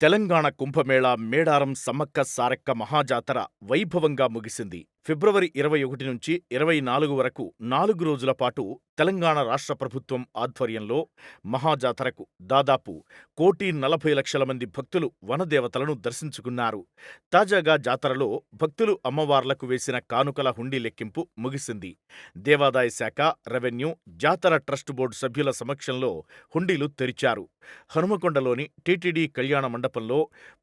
తెలంగాణ కుంభమేళా మేడారం సమ్మక్క సారక్క మహాజాతర వైభవంగా ముగిసింది. ఫిబ్రవరి ఇరవై ఒకటి నుంచి ఇరవై నాలుగు వరకు నాలుగు రోజుల పాటు తెలంగాణ రాష్ట్ర ప్రభుత్వం ఆధ్వర్యంలో మహాజాతరకు దాదాపు కోటి నలభై లక్షల మంది భక్తులు వనదేవతలను దర్శించుకున్నారు. తాజాగా జాతరలో భక్తులు అమ్మవార్లకు వేసిన కానుకల హుండీ లెక్కింపు ముగిసింది. దేవాదాయ శాఖ, రెవెన్యూ, జాతర ట్రస్ట్ బోర్డు సభ్యుల సమక్షంలో హుండీలు తెరిచారు. హనుమకొండలోని టీటీడీ కళ్యాణ మండపంలో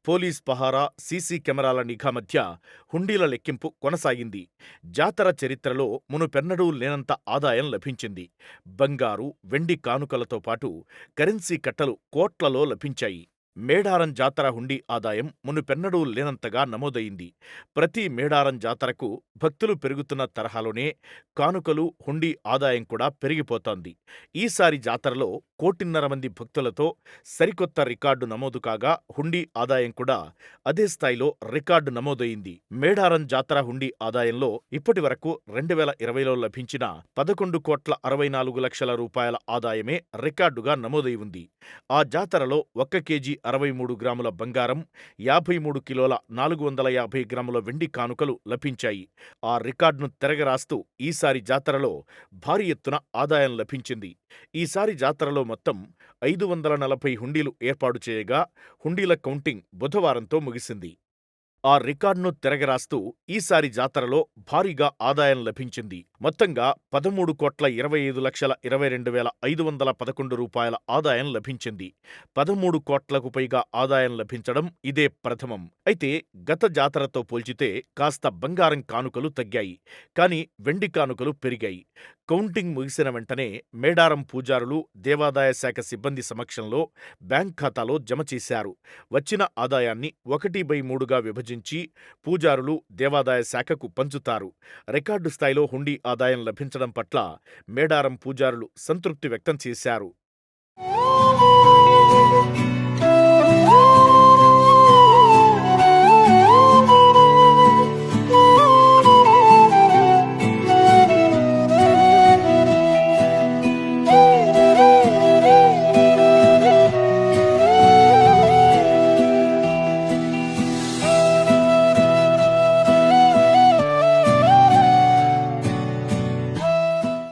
పోలీస్ పహారా, సీసీ కెమెరాల నిఘా మధ్య హుండీల లెక్కింపు కొనసాగింది. జాతర చరిత్రలో మునుపెన్నడూ లేనంత ఆదాయం లభించింది. బంగారు, వెండి కానుకలతో పాటు కరెన్సీ కట్టలు కోట్లలో లభించాయి. మేడారం జాతర హుండీ ఆదాయం మునుపెన్నడూ లేనంతగా నమోదయింది. ప్రతి మేడారం జాతరకు భక్తులు పెరుగుతున్న తరహాలోనే కానుకలు, హుండీ ఆదాయం కూడా పెరిగిపోతోంది. ఈసారి జాతరలో కోటిన్నర మంది భక్తులతో సరికొత్త రికార్డు నమోదు కాగా హుండీ ఆదాయం కూడా అదే స్థాయిలో రికార్డు నమోదయింది. మేడారం జాతర హుండీ ఆదాయంలో ఇప్పటి వరకు రెండు వేల ఇరవైలో లభించిన పదకొండు కోట్ల అరవై నాలుగు లక్షల రూపాయల ఆదాయమే రికార్డుగా నమోదై ఉంది. ఆ జాతరలో ఒక్క కేజీ అరవై మూడు గ్రాముల బంగారం, యాభై మూడు కిలోల నాలుగు వందల యాభై గ్రాముల వెండి కానుకలు లభించాయి. ఆ రికార్డును తెరగరాస్తూ ఈసారి జాతరలో భారీ ఎత్తున ఆదాయం లభించింది. ఈసారి జాతరలో మొత్తం ఐదు వందల నలభై హుండీలు ఏర్పాటు చేయగా హుండీల కౌంటింగ్ బుధవారంతో ముగిసింది. ఆ రికార్డును తిరగరాస్తూ ఈసారి జాతరలో భారీగా ఆదాయం లభించింది. మొత్తంగా పదమూడు కోట్ల ఇరవై ఐదు లక్షల ఇరవై రెండు వేల ఐదు వందల పదకొండు రూపాయల ఆదాయం లభించింది. పదమూడు కోట్లకు పైగా ఆదాయం లభించడం ఇదే ప్రథమం. అయితే గత జాతరతో పోల్చితే కాస్త బంగారం కానుకలు తగ్గాయి. కానీ వెండి కానుకలు పెరిగాయి. కౌంటింగ్ ముగిసిన వెంటనే మేడారం పూజారులు, దేవాదాయ శాఖ సిబ్బంది సమక్షంలో బ్యాంక్ ఖాతాలో జమ చేశారు. వచ్చిన ఆదాయాన్ని ఒకటి బై మూడుగా విభజించి పూజారులు, దేవాదాయ శాఖకు పంచుతారు. రికార్డు స్థాయిలో హుండీ ఆదాయం లభించడం పట్ల మేడారం పూజారులు సంతృప్తి వ్యక్తం చేశారు.